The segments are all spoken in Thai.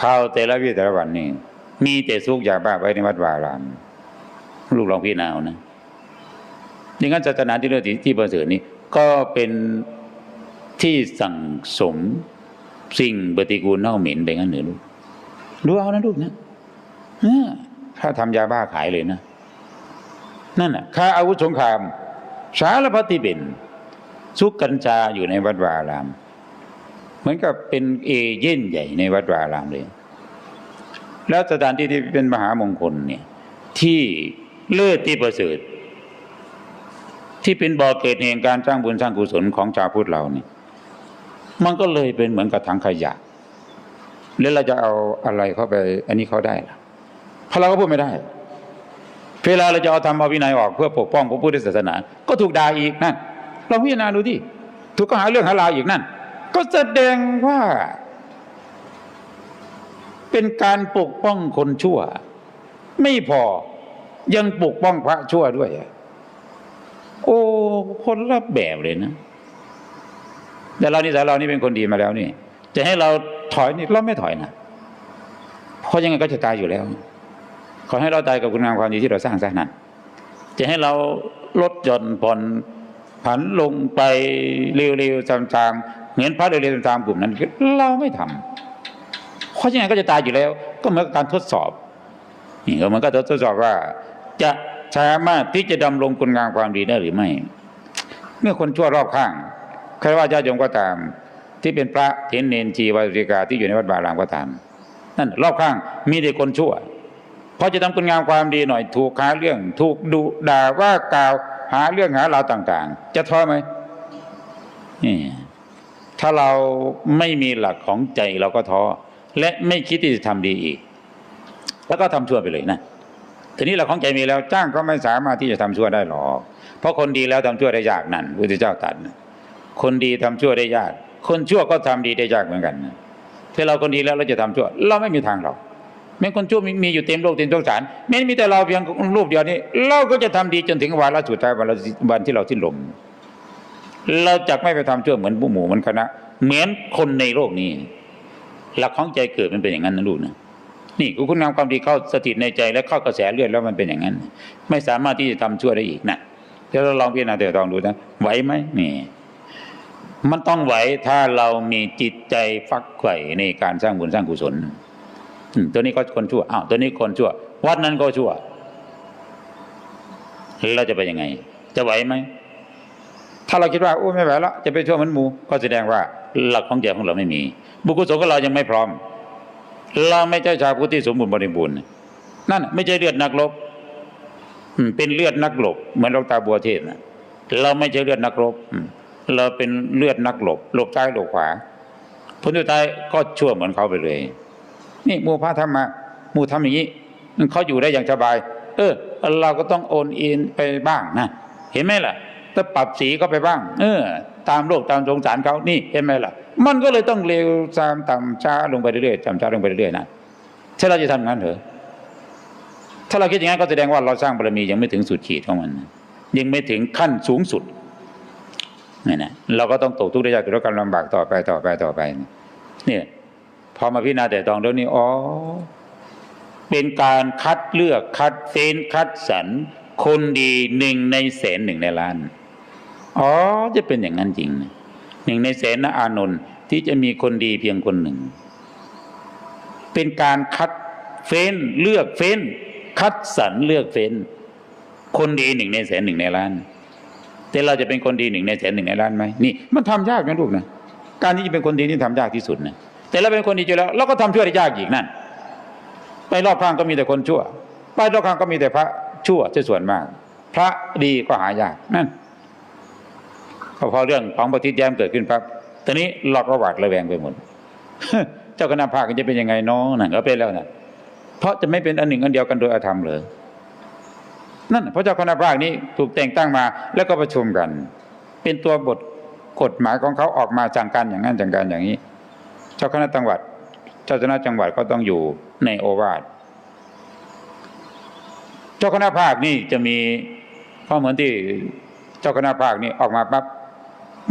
ข่าวแต่ละวีแต่ละวันนี่มีแต่ซุกยาบ้าไว้ในวัดวาอาราม ลูกลองพี่นเอานะดังนั้นศาสนาที่เลือที่ที่ประเสริฐนี้ ก็เป็นที่สั่งสมสิ่งปฏิกูลเน่าเหม็นไปงั้นเหรือลูกดูเอานะลูกนะเออถ้าทำยาบ้าขายเลยนะ นั่นน่ะค่าอาวุธสงคราม สารพัดที่เป็นซุกกัญชาอยู่ในวัดวาอาราม มือนกับเป็นเอเย่นใหญ่ในวัดวาอารามเลย แล้วสถานที่ที่เป็นมหามงคลเนี่ยที่เลิศที่ประเสริฐที่เป็นบ่อเกิดแห่งการสร้างบุญสร้างกุศลของชาวพุทธเราเนี่ยมันก็เลยเป็นเหมือนกับถังขยะ แล้วเราจะเอาอะไรเข้าไป อันนี้เขาได้ล่ะเพราะเราก็พูดไม่ได้ เวลาเราจะเอาธรรมเอาวินัยออกเพื่อปกป้องพระพุทธศาสนา ก็ถูกด่าอีกนั่นลองพิจารณาดูที่ถูกก็หาเรื่องหาราวอีกนั่น ก็แสดงว่า เป็นการปกป้องคนชั่ว ไม่พอยังปกป้องพระชั่วด้วย โอ้คนละแบบเลยนะ แต่เรานี่สายเรานี่เป็นคนดีมาแล้วนี่ จะให้เราถอยนี่เราไม่ถอยนะเพราะยังไงก็จะตายอยู่แล้ว ขอให้เราตายกับคุณงามความดีที่เราสร้างสร้างนั้นจะให้เราลดหย่อนผ่อนผันลงไปเร็วๆจางๆ เหมือนพระเร็วๆจางๆกลุ่มนั้นเราไม่ทำเพราะยังไงก็จะตายอยู่แล้ว ก็เหมือนการทดสอบนี่ก็มันก็ทดสอบว่า จะสามารถที่จะดำรงคุณงามความดีได้หรือไม่ เมื่อคนชั่วรอบข้างใครว่าญาติโยมก็ตาม ที่เป็นพระเทนเนนจีวาริกาที่อยู่ในวัดบารามก็ตามนั่นรอบข้างมีแต่คนชั่วพอจะทำคุณงามความดีหน่อยถูกหาเรื่อง ถูกดุด่าว่ากล่าวหาเรื่องหาราวต่าง ๆ จะท้อไหมนี่ ถ้าเราไม่มีหลักของใจเราก็ท้อและไม่คิดที่จะทำดีอีก แล้วก็ทำชั่วไปเลยนะทีนี้หลักของใจมีแล้วจ้างก็ไม่สามารถที่จะทำชั่วได้หรอกเพราะคนดีแล้วทำชั่วได้ยากนั่นพระพุทธเจ้าตรัสคนดีทำชั่วได้ยาก คนชั่วก็ทำดีได้ยากเหมือนกันถ้าเราคนดีแล้วเราจะทำชั่ว เราไม่มีทางหรอกแม้คนชั่วมีมีอยู่เต็มโลกเต็มสงสารแม้มีแต่เราเพียงรูปเดียวนี้ เราก็จะทำดีจนถึงวาระสุดท้ายวันละวันที่เราสิ้นลม เราจะไม่ไปทำชั่วเหมือนผู้หมู่เหมือนคณะ เหมือนคนในโลกนี้ หลักของใจเกิดมันเป็นอย่างนั้นนะลูกนะนี่คุณงามความดีเข้าสถิตในใจและเข้ากระแสเลือดแล้วมันเป็นอย่างนั้น ไม่สามารถที่จะทำชั่วได้อีกนะเดี๋ยวเราลองพิจารณาเดี๋ยวลองดูนะไหวไหมนี่ มันต้องไหวถ้าเรามีจิตใจฟักไข่ในการสร้างบุญสร้างกุศลตัวนี้ก็คนชั่วอ้าวตัวนี้คนชั่ว วัดนั้นก็ชั่วเราจะไปยังไง จะไหวไหม ถ้าเราคิดว่าโอ้ไม่ไหวแล้วจะไปชั่วเหมันหมูก็แสดงว่าหลักของใจของเราไม่มี บุคคลสงฆ์ของเรายังไม่พร้อม เราไม่ใช่ชาวพุทธที่สมบูรณ์บริบูรณ์นั่นไม่ใช่เลือดนักรบเป็นเลือดนักหลบ เหมือนหลวงตาบัวเทศนะเราไม่ใช่เลือดนักรบเราเป็นเลือดนักหลบ หลบซ้ายหลบขวาผลสุดท้ายก็ชั่วเหมือนเขาไปเลย นี่มูพระธรรมะมูทำอย่างนี้เขาอยู่ได้อย่างสบาย เออ เราก็ต้องโอนอินไปบ้างนะ เห็นไหมล่ะ ถ้าปรับสีก็ไปบ้าง เออ ตามโลกตามสงสารเขานี่เห็นไหมล่ะ มันก็เลยต้องเร็วตามต่ำช้าลงไปเรื่อยๆต่ำช้าลงไปเรื่อยๆนะถ้าเราจะทำงั้นเหรอถ้าเราคิดอย่างนั้นก็แสดงว่าเราสร้างบารมียังไม่ถึงสุดขีดของมัน ยังไม่ถึงขั้นสูงสุดนี่นะเราก็ต้องตกทุกข์ได้ยากด้วยการลำบากต่อไปต่อไปต่อไปเนี่ยพอมาพิจารณาแต่ตองแล้วนี่อ๋อเป็นการคัดเลือกคัดเฟ้นคัดสรรคนดีหนึ่งในแสนหนึ่งในล้าน อ๋อจะเป็นอย่างนั้นจริงนะหนึ่งในแสนนะอานนท์ที่จะมีคนดีเพียงคนหนึ่ง เป็นการคัดเฟ้นเลือกเฟ้น คัดสรรเลือกเฟ้น คนดีหนึ่งในแสนหนึ่งในล้าน แต่เราจะเป็นคนดีหนึ่งในแสนหนึ่งในล้านไหมนี่มันทำยากนะลูกนะการที่จะเป็นคนดีนี่ทำยากที่สุดนะแต่เราเป็นคนดีอยู่แล้วเราก็ทำชั่วได้ยากอีกนั่น ไปรอบข้างก็มีแต่คนชั่ว ไปรอบข้างก็มีแต่พระชั่วจะส่วนมาก พระดีก็หายากนั่น ก็พอเรื่องของปฏิทิแย้มเกิดขึ้นปั๊บตอนนี้เราก็หวาดระแวงไปหมดเจ้าคณะภาคจะเป็นยังไงน้องนั่นก็เป็นแล้วนะเพราะจะไม่เป็นอันหนึ่งอันเดียวกันโดยอาธรรมเลยนั่นเพราะเจ้าคณะภาคนี้ถูกแต่งตั้งมาแล้วก็ประชุมกัน เป็นตัวบทกฎหมายของเขาออกมาจังการอย่างนั้นจังการอย่างนี้ เจ้าคณะจังหวัด เจ้าคณะจังหวัดก็ต้องอยู่ในโอวาทเจ้าคณะภาคนี่จะมีเพราะเหมือนที่เจ้าคณะภาคนี่ออกมาปั๊บ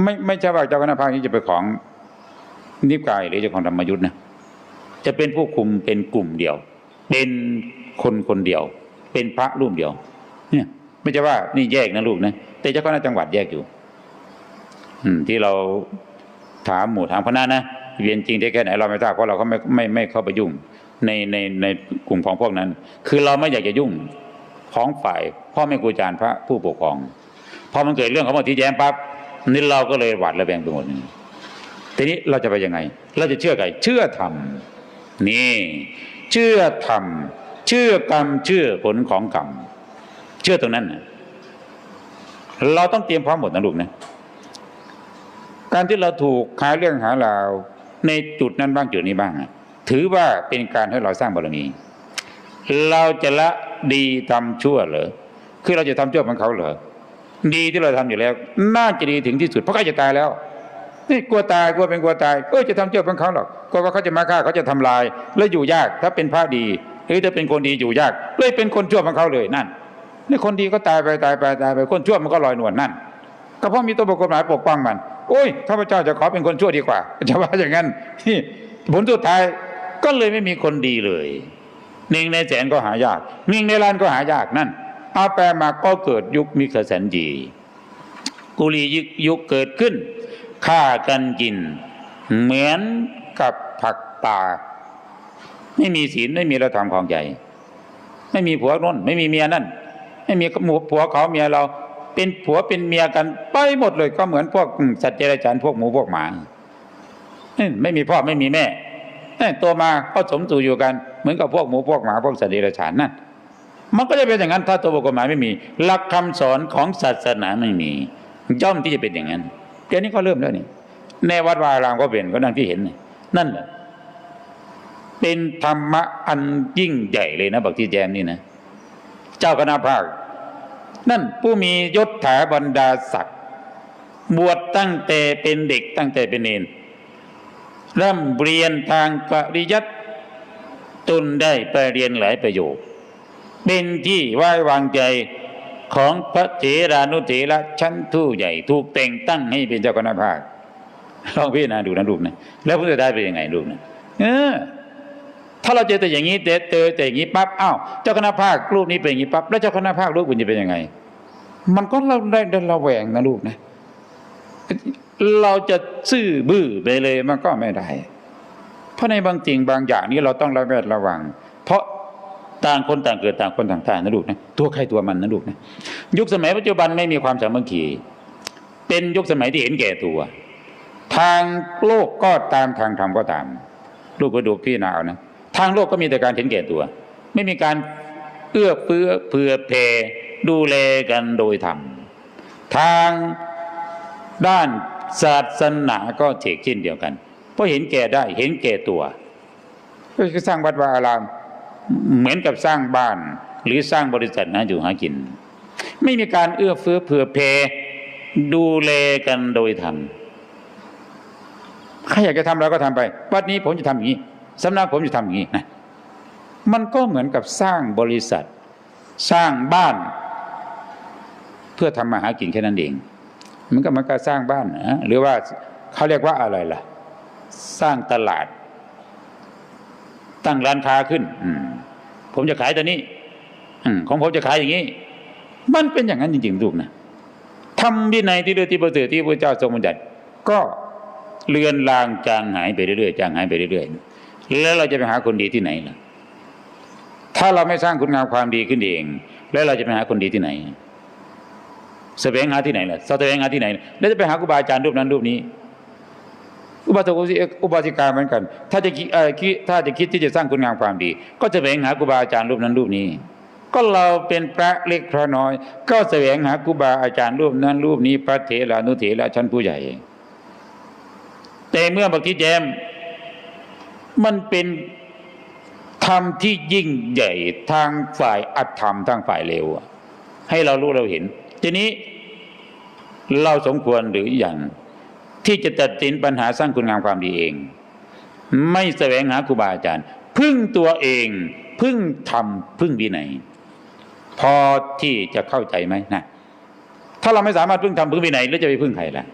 ไม่ไม่ใช่ว่าเจ้าคณะภาคนี้จะเป็นของนิพกายหรือเจ้าของธรรมยุทธ์นะจะเป็นผู้คุมเป็นกลุ่มเดียว เป็นคนคนเดียว เป็นพระรูปเดียว เนี่ย ไม่ใช่ว่านี่แยกนะลูกนะแต่เจ้าคณะจังหวัดแยกอยู่ อืม ที่เราถามหมู่ถามคณะนะเรียนจริงได้แค่ไหนเราไม่ทราบเพราะเราก็ไม่ไม่ไม่เข้าไปยุ่งในในในกลุ่มของพวกนั้น คือเราไม่อยากจะยุ่งของฝ่ายพ่อแม่ครูอาจารย์พระผู้ปกครองพอมันเกิดเรื่องของบทที่แย้มปั๊บ นี่เราก็เลยหวาดระแวงไปหมดเลยทีนี้เราจะไปยังไง เราจะเชื่อใครเชื่อธรรมนี่เชื่อธรรมเชื่อกรรมเชื่อผลของกรรมเชื่อตรงนั้นนะเราต้องเตรียมพร้อมหมดนะลูกนะการที่เราถูกหาเรื่องหาราวในจุดนั้นบ้างจุดนี้บ้าง ถือว่าเป็นการให้เราสร้างบารมี เราจะละดีทำชั่วเหรอคือเราจะทำชั่วเหมือนเขาเหรอ ดีที่เราทำอยู่แล้ว น่าจะดีถึงที่สุด เพราะเขาจะตายแล้วนี่กลัวตายกลัวเป็นกลัวตายเออจะทำชั่วเหมือนเขาหรอกกลัวว่าเขาจะมาฆ่าเขาจะทำลาย แล้วอยู่ยากถ้าเป็นพระดีหรือถ้าเป็นคนดีอยู่ยากเลยเป็นคนชั่วเหมือนเขาเลยนั่นนี่คนดีก็ตายไปตายไปตายไปคนชั่วมันก็ลอยนวลนั่นก็เพราะมีตัวบทกฎหมายปกป้องมันโอ้ยข้าพเจ้าจะขอเป็นคนชั่วดีกว่าจะว่าอย่างนั้นนี่ผลสุดท้ายก็เลยไม่มีคนดีเลยหนึ่งในแสนก็หายากหนึ่งในล้านก็หายากนั่น เอาแปลมาก็เกิดยุคมิขแสนดีกุลียุคยุคเกิดขึ้นฆ่ากันกิน เหมือนกับผักป่าไม่มีศีลไม่มีระธรรมของใจ ไม่มีผัวน้นไม่มีเมียนั่น ไม่มีผัวเขาเมียเรา เป็นผัวเป็นเมียกันไปหมดเลยก็เหมือนพวกสัตว์เจริญพวกหมูพวกหมาไม่มีพ่อไม่มีแม่ตัวมาก็สมสู่อยู่กัน เหมือนกับพวกหมูพวกหมาพวกสัตว์เดรัจฉานนั่น มันก็จะเป็นอย่างนั้นถ้าตัวบทกฎหมายไม่มี หลักคำสอนของศาสนาไม่มีย่อมที่จะเป็นอย่างนั้นเดี๋ยวนี้ก็เริ่มแล้วนี่ในวัดวารามก็เป็นก็ดังที่เห็นนั่นแหละเป็นธรรมะอันยิ่งใหญ่เลยนะบักที่แจมนี่นะเจ้าคณะภาค นั่นผู้มียศถาบรรดาศักดิ์บวชตั้งแต่เป็นเด็กตั้งแต่เป็นเนนร่ำเรียนทางปริยัติตนได้ไปเรียนหลายประโยค เป็นที่ไว้วางใจของพระเถรานุเถระชั้นทู่ใหญ่ถูกแต่งตั้งให้เป็นเจ้าคณะภาคลองพิจารณาดูนะลูกนะแล้วผลจะได้เป็นยังไงลูกนะเออ ถ้าเราเจอแต่อย่างนี้เจอเจอแต่อย่างนี้ปั๊บอ้าวเจ้าคณะภาครูปนี้เป็นอย่างนี้ปั๊บแล้วเจ้าคณะภาครูปคุณจะเป็นยังไง มันก็เราได้ได้ระแวงนะลูกนะ เราจะซื่อบื้อไปเลยมันก็ไม่ได้ เพราะในบางจริงบางอย่างนี้เราต้องระแวดระวัง เพราะ ต่างคนต่างเกิดต่างคนต่างตายนะลูกนะตัวใครตัวมันนะลูกนะยุคสมัยปัจจุบันไม่มีความสามัคคีเป็นยุคสมัยที่เห็นแก่ตัว ทางโลกก็ตามทางธรรมก็ตาม ลูกก็ดูพี่นาเอานะทางโลกก็มีแต่การเห็นแก่ตัว ไม่มีการเอื้อเฟื้อเผื่อแผ่ดูแลกันโดยธรรมทางด้านศาสนาก็เฉกเช่นเดียวกัน เพราะเห็นแก่ได้เห็นแก่ตัวก็คือสร้างวัดวาอาราม เหมือนกับสร้างบ้าน หรือสร้างบริษัทนะอยู่หากิน ไม่มีการเอื้อเฟื้อเผื่อแผ่ดูแลกันโดยธรรมใครอยากจะทำเราก็ทำไปวัดนี้ผมจะทำอย่างนี้สำนักผมจะทำอย่างนี้นะมันก็เหมือนกับสร้างบริษัท สร้างบ้าน เพื่อทำมาหากินแค่นั้นเอง มันก็มันก็สร้างบ้านนะหรือว่าเขาเรียกว่าอะไรล่ะ สร้างตลาด ตั้งร้านค้าขึ้น อืม ผมจะขายตัวนี้อืมของผมจะขายอย่างนี้ มันเป็นอย่างนั้นจริงๆลูกนะทำวินัยที่เลือที่ประเสริฐที่พระเจ้าทรงบัญญัติก็เลือนลางจางหายไปเรื่อยๆจางหายไปเรื่อยๆแล้วเราจะไปหาคนดีที่ไหนล่ะ ถ้าเราไม่สร้างคุณงามความดีขึ้นเอง แล้วเราจะไปหาคนดีที่ไหนแสวงหาที่ไหนล่ะแสวงหาที่ไหน แล้วจะไปหาครูบาอาจารย์รูปนั้นรูปนี้ อุบาสกอุบาสิกาเหมือนกัน ถ้าจะคิดถ้าจะคิดที่จะสร้างคุณงามความดี ก็จะแสวงหาครูบาอาจารย์รูปนั้นรูปนี้ ก็เราเป็นพระเล็กพระน้อย ก็แสวงหาครูบาอาจารย์รูปนั้นรูปนี้ พระเถรานุเถระชั้นผู้ใหญ่ แต่เมื่อบักทิแยมมันเป็นธรรมที่ยิ่งใหญ่ทางฝ่ายอัตธรรมทางฝ่ายเลวให้เรารู้เราเห็น ทีนี้เราสมควรหรืออย่าง ที่จะตัดสินปัญหาสร้างคุณงามความดีเอง ไม่แสวงหาครูบาอาจารย์ พึ่งตัวเอง พึ่งทำพึ่งวินัยพอที่จะเข้าใจไหมนะถ้าเราไม่สามารถพึ่งทำพึ่งวินัยแล้วจะไปพึ่งใครล่ะ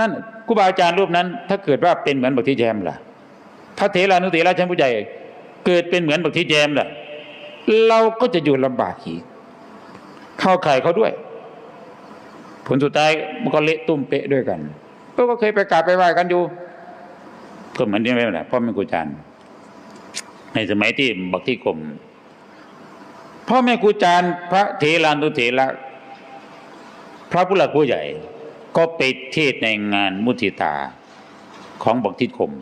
นั่นครูบาอาจารย์รูปนั้น ถ้าเกิดว่าเป็นเหมือนบทที่แยมล่ะพระเถรานุเถระชั้นผู้ใหญ่เกิดเป็นเหมือนบักที่แจมล่ะเราก็จะอยู่ลำบากอีกเข้าไข่เขาด้วย ผลสุดท้ายมันก็เละตุ้มเป๊ะด้วยกัน ก็เคยไปกราบไปไหว้กันอยู่ ก็เหมือนที่ไม่แหละพ่อแม่ครูอาจารย์ ในสมัยที่บักที่กรมพ่อแม่ครูอาจารย์ พระเถรานุเถระพระผู้หลักผู้ใหญ่ ก็ไปเทศน์ในงานมุทิตาของบักทิคม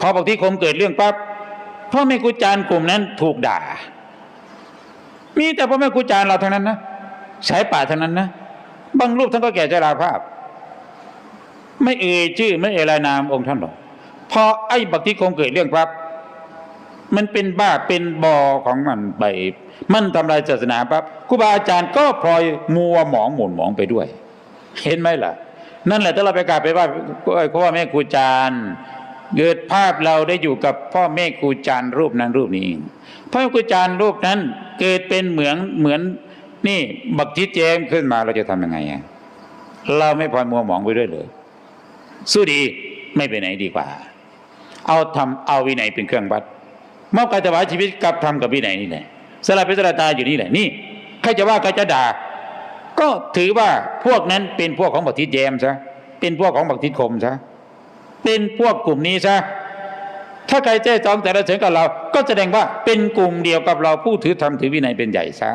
พอบักทิคมเกิดเรื่องปั๊บพ่อแม่ครูอาจารย์กลุ่มนั้นถูกด่า มีแต่พ่อแม่ครูอาจารย์เราทั้งนั้นนะสายป่าทั้งนั้นนะบางรูปท่านก็แก่ชราภาพ ไม่เอ่ยชื่อไม่เอ่ยรายนามองค์ท่านหรอกพอไอ้บักทิคมเกิดเรื่องปั๊บมันเป็นบ้าเป็นบอของมันไป มันทำลายศาสนาปั๊บครูบาอาจารย์ก็พลอยมัวหมองหม่นหมองไปด้วย เห็นไหมล่ะ นั่นแหละถ้าเราไปกราบไปว่าพ่อแม่ครูอาจารย์เกิดภาพเราได้อยู่กับพ่อแม่ครูอาจารย์รูปนั้นรูปนี้พ่อแม่ครูอาจารย์รูปนั้นเกิดเป็นเหมือนเหมือนนี่บักทิเจมขึ้นมาเราจะทำยังไงเราไม่พลอยมัวหมองไปด้วยเลย สู้ดีไม่ไปไหนดีกว่า เอาทำเอาวินัยเป็นเครื่องวัดมอบการถวายชีวิตกับทำกับวินัยนี่แหละสละเป็นสละตายอยู่นี่แหละนี่ใครจะว่าใครจะด่า ก็ถือว่าพวกนั้นเป็นพวกของบักทิศแยมซะเป็นพวกของบักทิศคมซะเป็นพวกกลุ่มนี้ซะถ้าใครแจ้จองแต่ละเสริญกับเรา ก็แสดงว่าเป็นกลุ่มเดียวกับเราผู้ถือธรรมถือวินัยเป็นใหญ่ซะ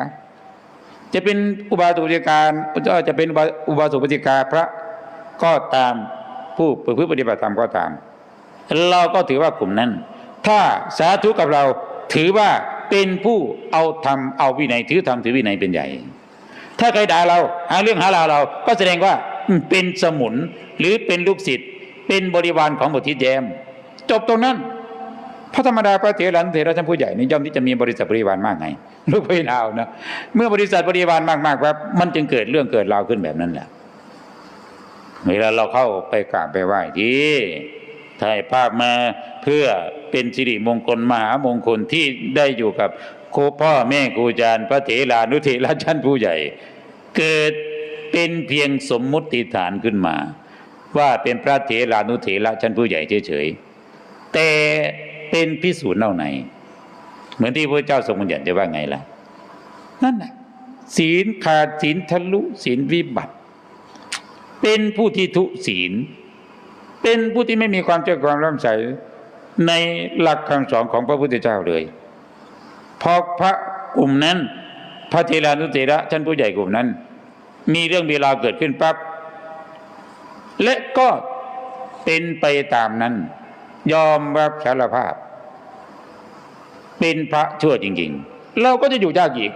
จะเป็นอุบาสกปฏิการจะเป็นอุบาสกปฏิกาพระก็ตาม ผู้ประพฤติปฏิบัติธรรมก็ตาม เราก็ถือว่ากลุ่มนั้น ถ้าสาธุกับเราถือว่าเป็นผู้เอาธรรมเอาวินัยถือธรรมถือวินัยเป็นใหญ่ ถ้าใครด่าเราหาเรื่องหาราวเราก็แสดงว่าเป็นสมุนหรือเป็นลูกศิษย์เป็นบริวารของบททิศแยม จบตรงนั้นพระธรรมดาพระเถรันเถระท่านผู้ใหญ่นี่ย่อมที่จะมีบริษัทบริวารมากไงลูกพี่นาวนะเมื่อบริษัทบริวารมากๆครับมันจึงเกิดเรื่องเกิดราวขึ้นแบบนั้นแหละ เวลาเราเข้าไปกราบไปไหว้ที่ถ่ายภาพมาเพื่อเป็นสิริมงคลมหามงคลที่ได้อยู่กับครูพ่อแม่ครูอาจารย์พระเถรานุเถระชั้นผู้ใหญ่ เกิดเป็นเพียงสมมุติฐานขึ้นมา ว่าเป็นพระเถรานุเถระชั้นผู้ใหญ่เฉยๆแต่เป็นพิสูจน์เน่าในเหมือนที่พระเจ้าทรงบัญญัติจะว่าไงล่ะ นั่นน่ะศีลขาดศีลทะลุศีลวิบัติ เป็นผู้ที่ทุศีล เป็นผู้ที่ไม่มีความเชื่อความร่ำใสในหลักคำสอนของพระพุทธเจ้าเลยพอพระกลุ่มนั้น พระเทรานุเถระชั้นผู้ใหญ่กลุ่มนั้น มีเรื่องเวลาเกิดขึ้นปั๊บและก็เป็นไปตามนั้น ยอมรับสารภาพ เป็นพระชั่วจริง ๆ เราก็จะอยู่ยากอีก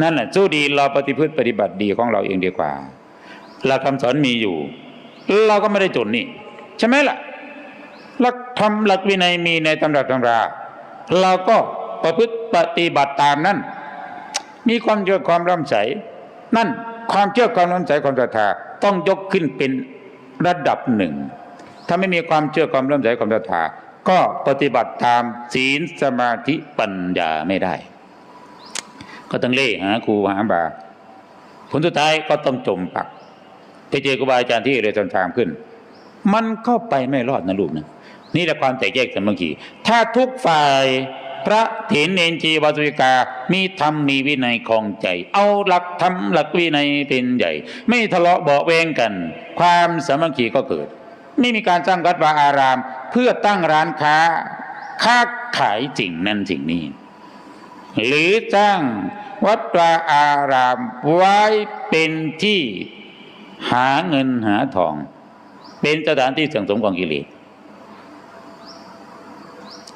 นั่นแหละสู้ดีเราปฏิพฤติปฏิบัติดีของเราเองดีกว่า หลักคำสอนมีอยู่ เราก็ไม่ได้จนนี่ ใช่ไหมล่ะ หลักธรรมหลักวินัยมีในตำรับตำรา เราก็ประพฤติปฏิบัติตามนั้นมีความเชื่อความร่ำใส นั่นความเชื่อความร่ำใสความศรัทธาต้องยกขึ้นเป็นระดับหนึ่ง ถ้าไม่มีความเชื่อความร่ำใสความศรัทธาก็ปฏิบัติตามศีลสมาธิปัญญาไม่ได้ ก็ต้องเล่หาครูหาบาผลสุดท้ายก็ต้องจมปัก ไปเจอครูบาอาจารย์ที่เรียนทางขึ้น มันก็ไปไม่รอดนะลูกนะนี่แหละความแตกแยกสามัคคีถ้าทุกฝ่ายพระเถรเนนจีวาสุวิกา มีธรรมมีวินัยของใจ เอาหลักธรรมหลักวินัยเป็นใหญ่ ไม่ทะเลาะเบาแวงกัน ความสามัคคีก็เกิด ไม่มีการสร้างวัดวาอาราม เพื่อตั้งร้านค้าค้าขายสิ่งนั้นสิ่งนี้ หรือสร้างวัดวาอารามไว้เป็นที่ หาเงินหาทอง เป็นสถานที่สังสมของกิเลส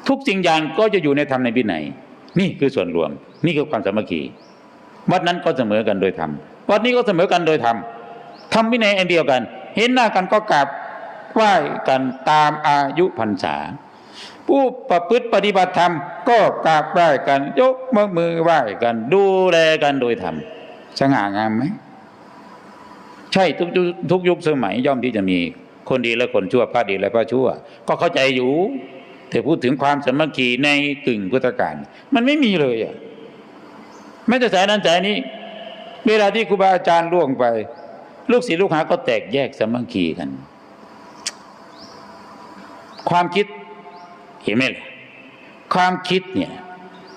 ทุกสิ่งอย่างก็จะอยู่ในธรรมในวินัยนี่คือส่วนรวม นี่คือความสามัคคีวัดนั้นก็เสมอกันโดยธรรมวัดนี้ก็เสมอกันโดยธรรมทำวินัยอันเดียวกัน เห็นหน้ากันก็กราบไหว้กันตามอายุพรรษา ผู้ประพฤติปฏิบัติธรรมก็กราบไหว้กัน ยกมือไหว้กัน ดูแลกันโดยธรรมสง่างามไหม ใช่ทุกยุคทุกยุคสมัยย่อมที่จะมีคนดีและคนชั่วพระดีและพระชั่ว ก็เข้าใจอยู่ แต่พูดถึงความสมัคคีในกึ่งพุทธกาลมันไม่มีเลยอะแม้แต่สายนั้นสายนี้ เวลาที่ครูบาอาจารย์ล่วงไป ลูกศิษย์ลูกหาก็แตกแยกสมัคคีกัน ความคิดเห็นไหมล่ะความคิดเนี่ย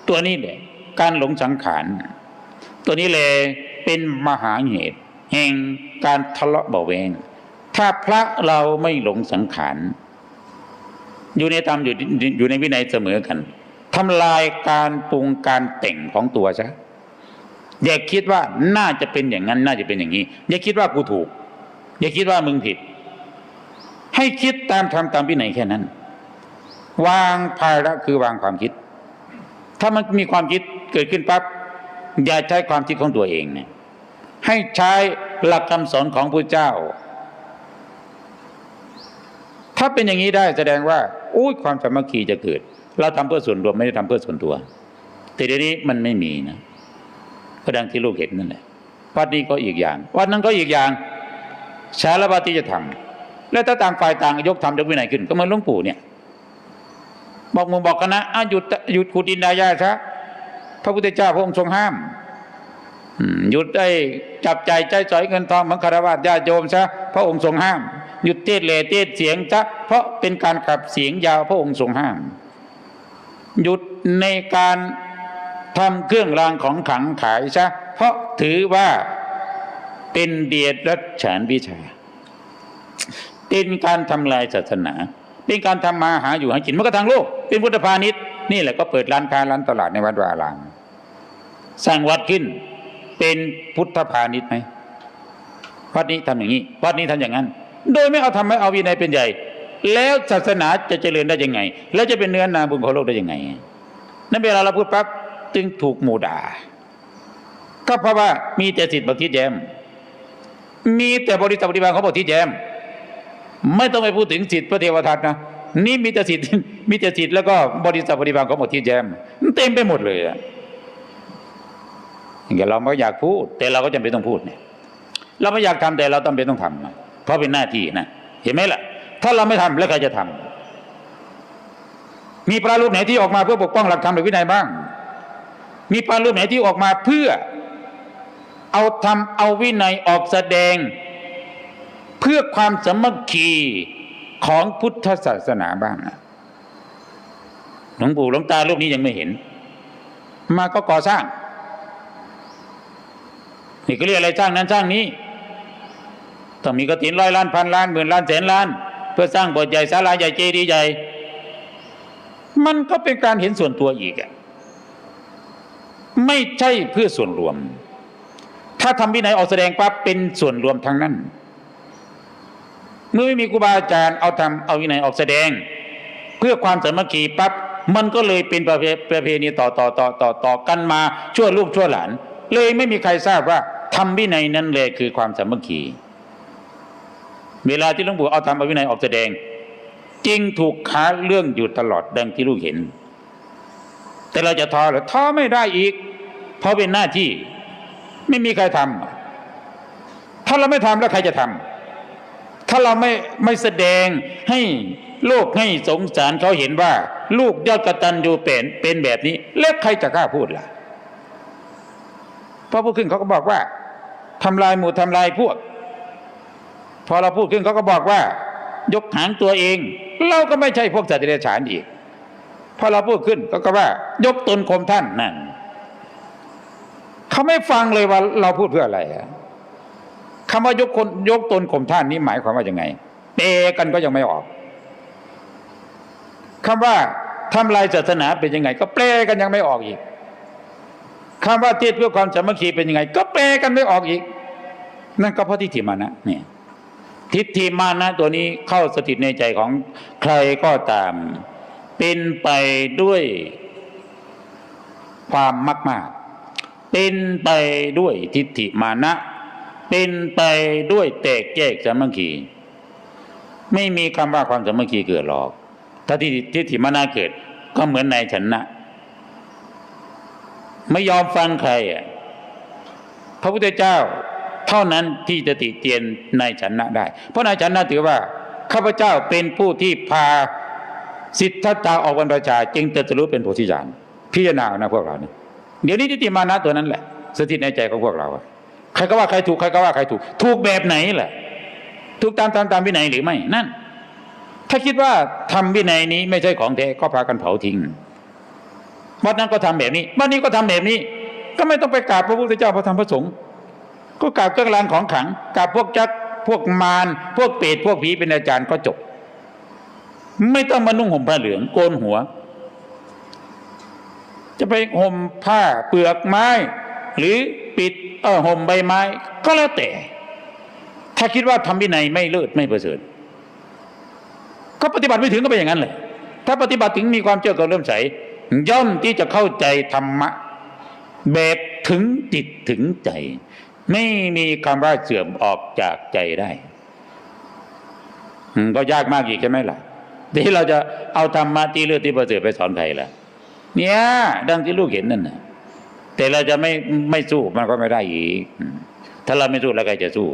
ตัวนี้แหละการหลงสังขาร ตัวนี้เลยเป็นมหาเหตุ แห่งการทะเลาะเบาะแวง ถ้าพระเราไม่หลงสังขาร อยู่ในธรรมอยู่อยู่ในวินัยเสมอกันทำลายการปรุงการแต่งของตัวซะอย่าคิดว่าน่าจะเป็นอย่างนั้น น่าจะเป็นอย่างนี้ อย่าคิดว่ากูถูก อย่าคิดว่ามึงผิด ให้คิดตามธรรมตามวินัยแค่นั้น วางภาระคือวางความคิด ถ้ามันมีความคิดเกิดขึ้นปั๊บอย่าใช้ความคิดของตัวเองเนี่ย ให้ใช้หลักคำสอนของพระเจ้า ถ้าเป็นอย่างนี้ได้แสดงว่าอุ้ยความสามัคคีจะเกิด เราทำเพื่อส่วนรวมไม่ได้ทำเพื่อส่วนตัว แต่เดี๋ยวนี้มันไม่มีนะก็ดังที่ลูกเห็นนั่นแหละวัดนี้ก็อีกอย่าง วัดนั้นก็อีกอย่างชาลวาติจะทำแล้วถ้าต่างฝ่ายต่างยกทำยกวินัยขึ้น ก็เหมือนหลวงปู่เนี่ย บอกมู่บอกคณะอะหยุดหยุดขุดดินดายาซะพระพุทธเจ้าพระองค์ทรงห้าม หยุดได้จับใจใจจ่อยเงินทองมังคารวาสญาโยมซะพระองค์ทรงห้าม หยุดเทศเลเทศเสียงซะเพราะเป็นการขับเสียงยาวพระองค์ทรงห้าม หยุดในการทำเครื่องรางของขังขายซะเพราะถือว่าเป็นเดียดรัชฉานวิชา เป็นการทำลายศาสนา เป็นการทำมาหาอยู่หากินมันก็ทางโลก เป็นพุทธพาณิชย์นี่แหละก็เปิดร้านค้าร้านตลาดในวัดวาอารามสร้างวัดขึ้น เป็นพุทธพาณิชย์ไหมวัดนี้ทำอย่างนี้ วัดนี้ทำอย่างนั้น โดยไม่เอาทำไม่เอาวินัยเป็นใหญ่ แล้วศาสนาจะเจริญได้ยังไง แล้วจะเป็นเนื้อนาบุญของโลกได้ยังไง นั่นเวลาเราพูดปั๊บจึงถูกหมู่ด่า ก็เพราะว่ามีแต่สิทธิ์บางทิแยม มีแต่บริษัทปฏิบัติของบทิศแยม ไม่ต้องไปพูดถึงสิทธิ์พระเทวทัตนะนี่มีแต่สิทธิ์มีแต่สิทธิ์แล้วก็บริษัทปฏิบัติของบทิศแยมมันเต็มไปหมดเลยอะ เราไม่อยากพูด แต่เราก็จำเป็นต้องพูดเนี่ยเราไม่อยากทำแต่เราจำเป็นต้องทำเพราะเป็นหน้าที่นะเห็นไหมล่ะ ถ้าเราไม่ทำแล้วใครจะทำมีพระรูปไหนที่ออกมาเพื่อปกป้องหลักธรรมหรือวินัยบ้าง มีพระรูปไหนที่ออกมาเพื่อ เอาธรรมเอาวินัยออกแสดง เพื่อความสมัคคีของพุทธศาสนาบ้างอะหลวงปู่หลวงตารูปนี้ยังไม่เห็น มาก็ก่อสร้าง นี่ก็เรียกอะไรสร้างนั้นสร้างนี้ต้องมีกระถินร้อยล้านพันล้านหมื่นล้านแสนล้าน เพื่อสร้างโบสถ์ใหญ่ศาลาใหญ่เจดีย์ใหญ่ มันก็เป็นการเห็นส่วนตัวอีกอะไม่ใช่เพื่อส่วนรวม ถ้าทำวินัยออกแสดงปั๊บเป็นส่วนรวมทั้งนั้น เมื่อไม่มีครูบาอาจารย์เอาทำเอาวินัยออกแสดง เพื่อความสามัคคีปั๊บมันก็เลยเป็นประเพประเพณีต่อต่อต่อต่อต่อกันมาชั่วลูกชั่วหลาน เลยไม่มีใครทราบว่าทำวินัยนั้นเลยคือความสามัคคีเวลาที่หลวงปู่เอาทำเอาวินัยออกแสดงจริงถูกค้าเรื่องอยู่ตลอดดังที่ลูกเห็น แต่เราจะท้อหรือท้อไม่ได้อีก เพราะเป็นหน้าที่ไม่มีใครทำถ้าเราไม่ทำแล้วใครจะทำถ้าเราไม่ไม่แสดงให้โลกให้สงสารเขาเห็นว่า ลูกยอดกระตัญญูเป็นเป็นแบบนี้ แล้วใครจะกล้าพูดล่ะ พอพูดขึ้นเขาก็บอกว่าทำลายหมู่ทำลายพวก พอเราพูดขึ้นเขาก็บอกว่า ยกหางตัวเอง เราก็ไม่ใช่พวกสัตว์เดรัจฉานอีกพอเราพูดขึ้นเขาก็ว่า ยกตนข่มท่านนั่นเขาไม่ฟังเลยว่าเราพูดเพื่ออะไรอะคำว่ายกคนยกตนข่มท่านนี้หมายความว่ายังไงเปกันก็ยังไม่ออกคำว่าทำลายศาสนาเป็นยังไง ก็แปลกันยังไม่ออกอีก คำว่าเทศเพื่อความสามัคคีเป็นยังไง ก็แปลกันไม่ออกอีก นั่นก็เพราะทิฏฐิมานะเนี่ยทิฏฐิมานะตัวนี้เข้าสถิตในใจของใครก็ตาม เป็นไปด้วยความมากมากๆเป็นไปด้วยทิฏฐิมานะ เป็นไปด้วยแตกแยกสามัคคีไม่มีคำว่าความสามัคคีเกิดหรอก ถ้าที่ทิฏฐิมานะเกิดก็เหมือนนายชนะ ไม่ยอมฟังใครอะพระพุทธเจ้าเท่านั้นที่จะติเตียนนายชนะได้ เพราะนายชนะถือว่าข้าพเจ้าเป็นผู้ที่พาสิทธัตถะออกบรรพชา จึงตรัสรู้เป็นโพธิญาณพิจารณานะพวกเราเนี่ยเดี๋ยวนี้ทิฏฐิมานะตัวนั้นแหละ สถิตในใจของพวกเราใครก็ว่าใครถูกใครก็ว่าใครถูก ถูกแบบไหนล่ะถูกตามตามตามวินัยหรือไม่นั่น ถ้าคิดว่าทำวินัยนี้ไม่ใช่ของแท้ก็พากันเผาทิ้ง วัดนั้นก็ทำแบบนี้วัดนี้ก็ทำแบบนี้ ก็ไม่ต้องไปกราบพระพุทธเจ้าพระธรรมพระสงฆ์ก็กราบเครื่องรางของขลังกราบพวกจักรพวกมารพวกเปรตพวกผีเป็นอาจารย์ก็จบ ไม่ต้องมานุ่งห่มผ้าเหลืองโกนหัว จะไปห่มผ้าเปลือกไม้ หรือปิดเออห่มใบไม้ ก็แล้วแต่ ถ้าคิดว่าทำวินัยไม่เลิศไม่ประเสริฐก็ปฏิบัติไม่ถึงก็เป็นอย่างนั้นเลยถ้าปฏิบัติถึงมีความเชื่อก็เริ่มใส ย่อมที่จะเข้าใจธรรมะ แบบถึงจิตถึงใจ ไม่มีคำว่าเสื่อมออกจากใจได้ก็ยากมากอีกใช่ไหมล่ะที่เราจะเอาธรรมะที่เลือดที่ประเสริฐไปสอนใครล่ะ เนี่ย ดังที่ลูกเห็นนั่นนะแต่เราจะไม่ไม่สู้มันก็ไม่ได้อีก ถ้าเราไม่สู้แล้วใครจะสู้